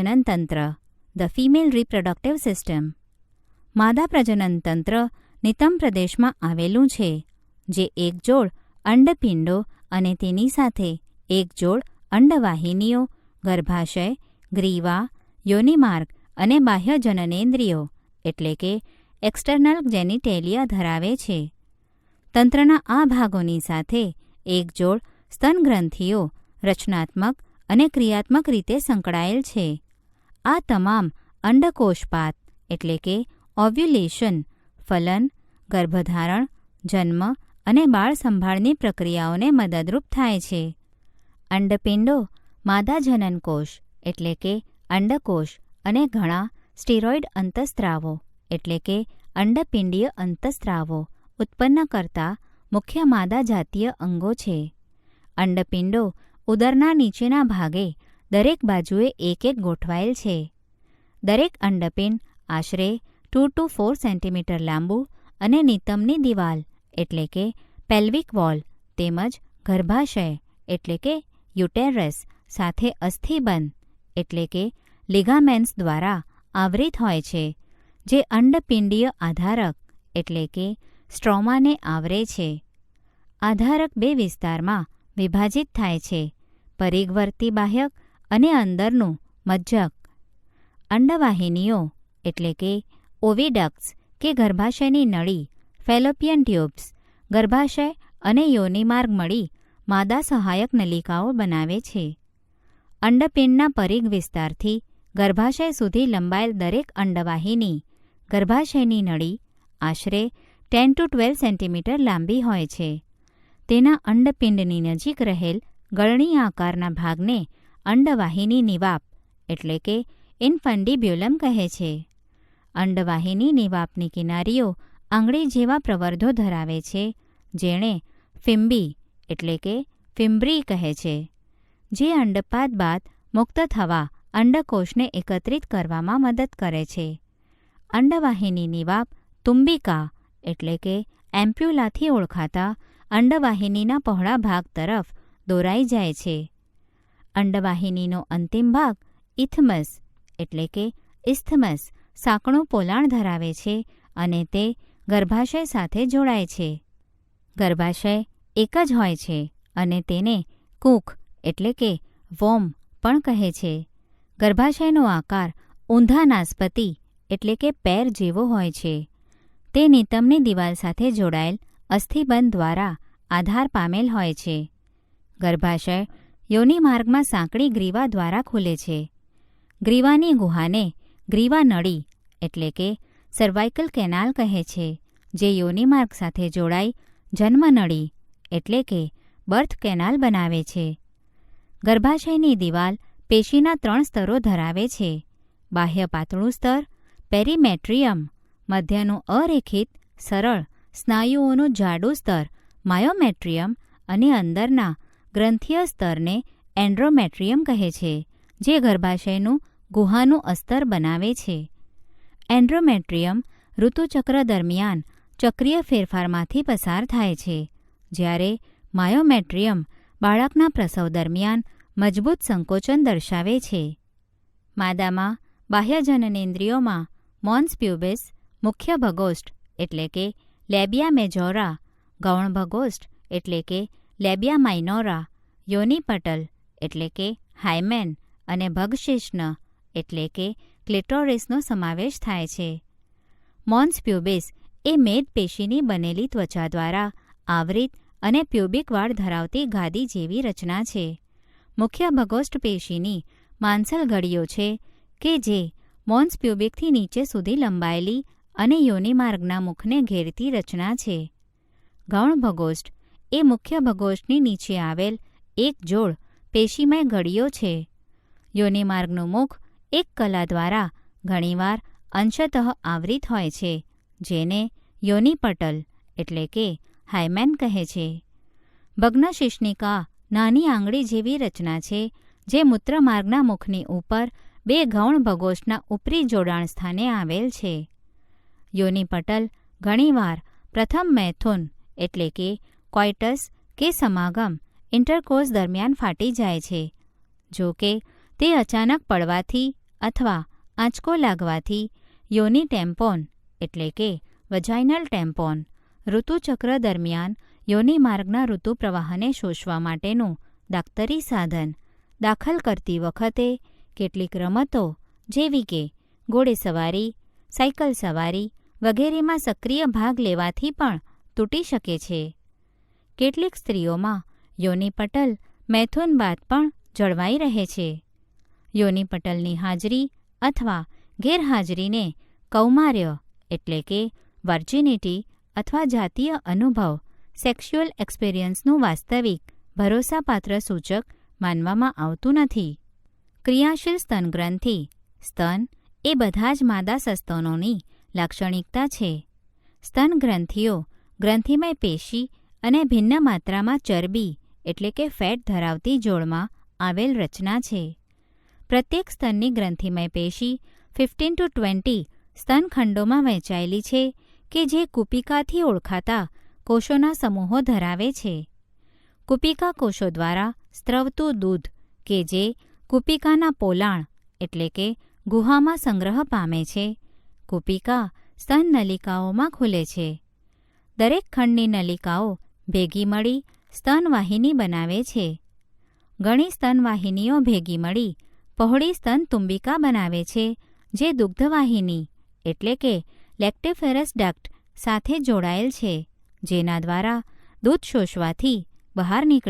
પ્રજનન તંત્ર the female reproductive system માદા પ્રજનન તંત્ર નિતમ પ્રદેશમાં આવેલું છે, જે એક જોડ અંડપિંડો અને તેની સાથે એક જોડ અંડવાહિનીઓ, ગર્ભાશય, ગ્રીવા, યોનિમાર્ગ અને બાહ્ય જનનેન્દ્રિયો એટલે કે એક્સટર્નલ જેનિટેલિયા ધરાવે છે. તંત્રના આ ભાગોની સાથે એક જોડ સ્તનગ્રંથિઓ રચનાત્મક અને ક્રિયાત્મક રીતે સંકળાયેલ છે. આ તમામ અંડકોષપાત એટલે કે ઓવ્યુલેશન, ફલન, ગર્ભધારણ, જન્મ અને બાળ સંભાળની પ્રક્રિયાઓને મદદરૂપ થાય છે. અંડપિંડો માદા જનનકોષ એટલે કે અંડકોષ અને ઘણા સ્ટીરોઇડ અંતસ્ત્રાવો એટલે કે અંડપિંડીય અંતસ્ત્રાવો ઉત્પન્ન કરતા મુખ્ય માદા જાતીય અંગો છે. અંડપિંડો ઉદરના નીચેના ભાગે દરેક બાજુએ એક એક ગોઠવાયેલ છે. દરેક અંડપિન આશરે ટુ ટુ ફોર સેન્ટીમીટર લાંબુ અને નિતમની દિવાલ, એટલે કે પેલ્વિક વોલ તેમજ ગર્ભાશય, એટલે કે યુટેરસ સાથે અસ્થિબંધ, એટલે કે લિગામેન્સ દ્વારા આવરિત હોય છે, જે અંડપિંડીય આધારક, એટલે કે સ્ટ્રોમાને આવરે છે. આધારક બે વિસ્તારમાં વિભાજિત થાય છે. પરિઘવર્તી બાહ્યક અને અંદરનું મજ્જક અંડવાહિનીઓ એટલે કે ઓવિડક્ટ્સ કે ગર્ભાશયની નળી, ફેલોપિયન ટ્યુબ્સ, ગર્ભાશય અને યોનિમાર્ગ મળી માદા સહાયક નલિકાઓ બનાવે છે. અંડપિંડના પરિઘ વિસ્તારથી ગર્ભાશય સુધી લંબાયેલ દરેક અંડવાહિની ગર્ભાશયની નળી આશરે ટેન ટુ ટ્વેલ્વ સેન્ટીમીટર લાંબી હોય છે. તેના અંડપિંડની નજીક રહેલ ગળણી આકારના ભાગને અંડવાહિની નિવાપ, એટલે કે ઇન્ફન્ડિબ્યુલમ કહે છે. અંડવાહિની નિવાપની કિનારીઓ આંગળી જેવા પ્રવર્ધો ધરાવે છે, જેણે ફિમ્બી એટલે કે ફિમ્બ્રી કહે છે, જે અંડપાત બાદ મુક્ત થવા અંડકોષને એકત્રિત કરવામાં મદદ કરે છે. અંડવાહિની નિવાપ તુંબિકા, એટલે કે એમ્પ્યુલાથી ઓળખાતા અંડવાહિનીના પહોળા ભાગ તરફ દોરાઈ જાય છે. અંડવાહિનીનો અંતિમ ભાગ ઇથમસ, એટલે કે ઇસ્થમસ, સાંકણું પોલાણ ધરાવે છે અને તે ગર્ભાશય સાથે જોડાય છે. ગર્ભાશય એક જ હોય છે અને તેને કૂક, એટલે કે વોમ, પણ કહે છે. ગર્ભાશયનો આકાર ઊંધા નાસ્પતિ એટલે કે પેર જેવો હોય છે. તે નિતમની દિવાલ સાથે જોડાયેલ અસ્થિબંધ દ્વારા આધાર પામેલ હોય છે. ગર્ભાશય યોની માર્ગમાં સાંકડી ગ્રીવા દ્વારા ખુલે છે. ગ્રીવાની ગુહાને ગ્રીવા નળી એટલે કે સર્વાઇકલ કેનાલ કહે છે, જે યોનિમાર્ગ સાથે જોડાઈ જન્મનળી એટલે કે બર્થ કેનાલ બનાવે છે. ગર્ભાશયની દિવાલ પેશીના ત્રણ સ્તરો ધરાવે છે. બાહ્ય પાતળું સ્તર પેરીમેટ્રિયમ મધ્યનું અરેખિત, સરળ, સ્નાયુઓનું જાડું સ્તર માયોમેટ્રિયમ અને અંદરના ગ્રંથીય સ્તરને એન્ડ્રોમેટ્રિયમ કહે છે, જે ગર્ભાશયનું ગુહાનું અસ્તર બનાવે છે. એન્ડ્રોમેટ્રિયમ ઋતુચક્ર દરમિયાન ચક્રીય ફેરફારમાંથી પસાર થાય છે, જ્યારે માયોમેટ્રિયમ બાળકના પ્રસવ દરમિયાન મજબૂત સંકોચન દર્શાવે છે. માદામાં બાહ્ય જનનેન્દ્રિયોમાં મોન્સ પ્યુબિસ મુખ્ય ભગોષ્ઠ એટલે કે લેબિયા મેજોરા, ગૌણ ભગોષ્ઠ એટલે કે લેબિયા માઇનોરા યોનિપટલ એટલે કે હાઇમેન અને ભગશિષ્ણ એટલે કે ક્લિટોરિસનો સમાવેશ થાય છે. મોન્સ પ્યુબિસ એ મેદ પેશીની બનેલી ત્વચા દ્વારા આવરિત અને પ્યુબિક વાળ ધરાવતી ગાદી જેવી રચના છે. મુખ્ય ભગોષ્ઠ પેશીની માંસલ ઘડીઓ છે કે જે મોન્સ પ્યુબિકથી નીચે સુધી લંબાયેલી અને યોનિમાર્ગના મુખને ઘેરતી રચના છે. ગૌણ ભગોષ્ઠ એ મુખ્ય ભગોષ્ઠની નીચે આવેલ એક જોડ પેશીમય ઘડીઓ છે. યોનિમાર્ગનું મુખ એક કલા દ્વારા ઘણીવાર અંશતઃ આવરિત હોય છે, જેને યોનિપટલ એટલે કે હાઇમેન કહે છે. ભગ્નશિષ્ણિકા નાની આંગળી જેવી રચના છે, જે મૂત્રમાર્ગના મુખની ઉપર બે ગૌણ ભગોશના ઉપરી જોડાણ સ્થાને આવેલ છે. યોનિપટલ ઘણીવાર પ્રથમ મૈથુન એટલે કે કોઇટસ કે સમાગમ ઇન્ટરકોર્સ દરમિયાન ફાટી જાય છે. જો કે, તે અચાનક પડવાથી અથવા આંચકો લાગવાથી યોની ટેમ્પોન, એટલે કે વજાઇનલ ટેમ્પોન, ઋતુચક્ર દરમિયાન યોની માર્ગના ઋતુ પ્રવાહને શોષવા માટેનું દાક્તરી સાધન દાખલ કરતી વખતે કેટલીક રમતો જેવી કે ઘોડેસવારી સાયકલ સવારી વગેરેમાં સક્રિય ભાગ લેવાથી પણ તૂટી શકે છે. કેટલીક સ્ત્રીઓમાં યોનિપટલ મૈથુન બાદ પણ જળવાઈ રહે છે. યોનિપટલની હાજરી અથવા ગેરહાજરીને કૌમાર્ય એટલે કે વર્જિનિટી અથવા જાતીય અનુભવ સેક્સ્યુઅલ એક્સપિરિયન્સનું વાસ્તવિક, ભરોસાપાત્ર સૂચક માનવામાં આવતું નથી. ક્રિયાશીલ સ્તનગ્રંથિ, સ્તન એ બધા જ માદા સસ્તનોની લાક્ષણિકતા છે. સ્તન ગ્રંથિઓ ગ્રંથિમય પેશી અને ભિન્ન માત્રામાં ચરબી, એટલે કે ફેટ ધરાવતી જોડમાં આવેલ રચના છે. પ્રત્યેક સ્તનની ગ્રંથિમય પેશી ફિફ્ટીન ટુ ટ્વેન્ટી સ્તનખંડોમાં વહેંચાયેલી છે, કે જે કુપિકાથી ઓળખાતા કોષોના સમૂહો ધરાવે છે. કુપિકા કોષો દ્વારા સ્ત્રવતું દૂધ, કે જે કુપિકાના પોલાણ, એટલે કે ગુહામાં સંગ્રહ પામે છે, કુપિકા સ્તન નલિકાઓમાં ખુલે છે. દરેક ખંડની નલિકાઓ ભેગી મળી સ્તનવાહિની બનાવે છે. ઘણી સ્તનવાહિનીઓ ભેગી મળી પહોળી સ્તન તુંબિકા બનાવે છે, જે દુગ્ધવાહિની, એટલે કે લેક્ટેફેરસ ડક્ટ, સાથે જોડાયેલ છે, જેના દ્વારા દૂધ શોષવાથી બહાર નીકળે